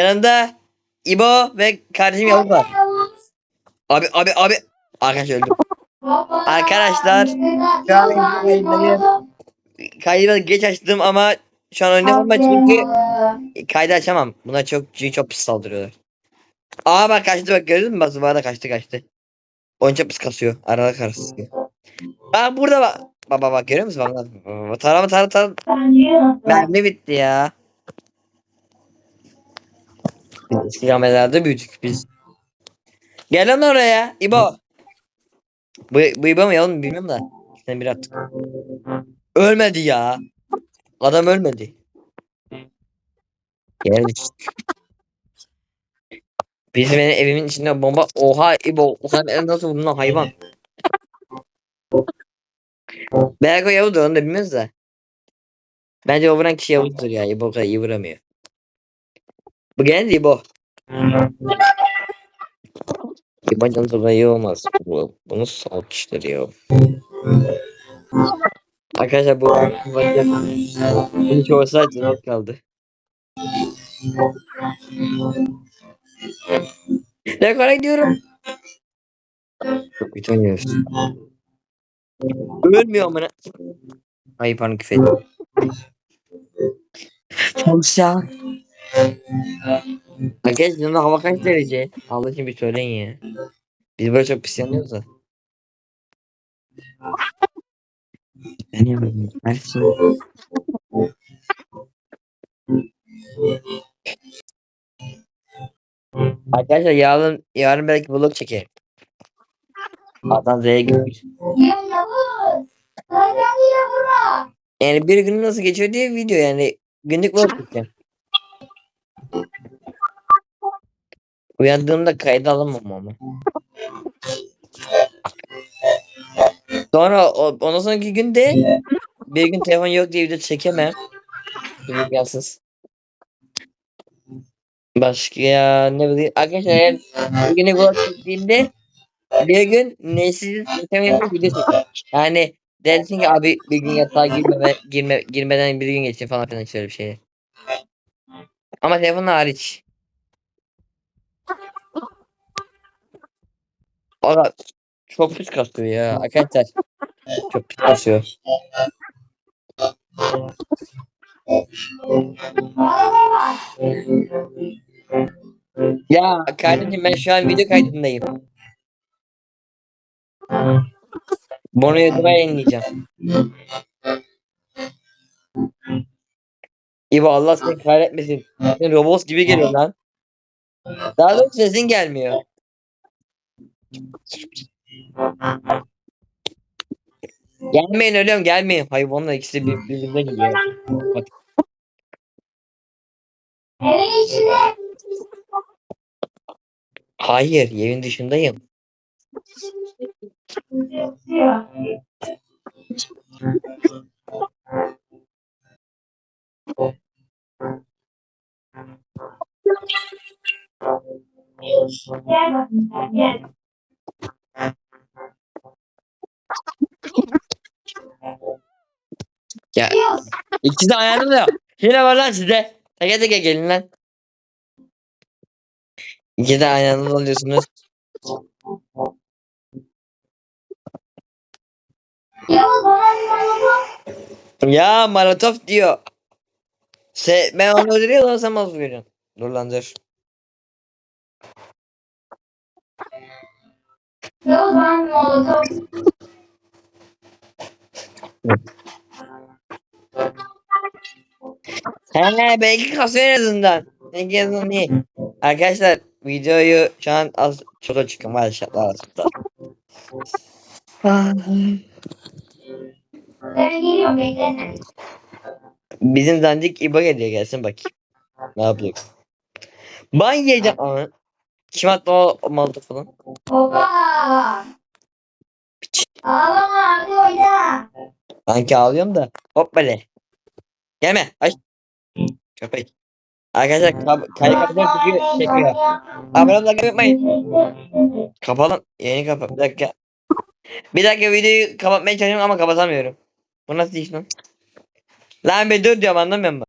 Yanımda İbo ve kardeşim Yavuz var. Abi abi abi. Arkadaş öldüm. Arkadaşlar, şu an yayındayım. Kaydı geç açtım ama şu an oynayamam çünkü kaydı açamam. Buna çok çok pis saldırıyorlar. Aa bak kaçtı bak gördün mü? Bak zıvana kaçtı kaçtı. Oyun çok pis kasıyor. Arada karıştırıyor. Bak burada bak. Baba bak görüyor musun? Bak. Tarama tara tara. Mermi bitti ya. Biz kamerada büyüdük biz. Gel lan oraya İbo. Bu, bu İbo mu mı bilmiyorum da. Sen bir attık. Ölmedi ya. Adam ölmedi. Geldi. Bizim benim evimin içinde bomba. Oha İbo. Sen el nasıl lan hayvan. Belki o Yavuz'dur onu da bilmiyoruz da. Bence o vuran kişi Yavuz'dur ya. İbo kadar iyi vuramıyor. Bu geldi İbo. İbo'dan dolayı olmaz. Bu, bunu sal kişileri ya. Arkadaşlar bu hiç olsaydı not kaldı. Rekora gidiyorum. Çok kötü oynuyoruz. Ölmüyor amına. Ay pardon küfür ettim. Arkadaşlar yanında hava kaç derece? Allah için bir söyleyin ya. Biz böyle çok pis yanıyoruz da. Ben yanıyorum. Şey. Arkadaşlar yarın, yarın belki vlog çekerim. Adam Z'ye gitmiş. Yani bir gün nasıl geçiyor diye video yani günlük vlog çekeceğim. Uyandığımda kayda alamam ama. Sonra o, ondan sonraki günde bir gün telefon yok diye video çekemem. İmkansız. Başka ya ne bileyim. Arkadaşlar eğer günlük vlog bir gün neşsiz çekemeyim video çekerim. Yani dersin ki abi bir gün yatağa girmeme, girme, girmeden bir gün geçsin falan filan şöyle bir şey. Ama telefonla hariç. Valla çok pis kasıyor ya arkadaşlar. Çok pis kasıyor. Ya kardeşim ben şu an video kaydındayım. Bunu YouTube'a yayınlayacağım. İbo Allah seni kahretmesin. Sen robot gibi geliyor lan. Daha doğrusu sesin gelmiyor. Gelmeyin ölüyorum gelmeyin. Hayvanla ikisi bir- birbirine gidiyor. Bak. Hayır evin dışındayım. Ya ikisi de ayağını da. Yine var lan sizde. Teke teke gelin lan. İkisi de ayağını alıyorsunuz. Ya Molotov diyor. Se ben onu öldürüyor lan sen nasıl veriyorsun? Dur lan dur. He belki kasıyor en azından. Ne en azından iyi. Arkadaşlar videoyu şu an az çok açık maşallah aslında. Bizim dandik İbo geliyor gelsin bakayım. Ne yapıyor? Ben yiyeceğim ama. Kim attı o maltı falan? Ağlama hadi oyna. Sanki ağlıyorum da. Hop böyle. Gelme. Ay. Köpek. Arkadaşlar kab kaydı kapıdan çekiyor. çekiyor. Abone olmayı unutmayın. Kapalım. Yeni kapa. Bir dakika. Bir dakika videoyu kapatmaya çalışıyorum ama kapatamıyorum. Bu nasıl iş lan? Lan bir dur diyorum anlamıyor musun?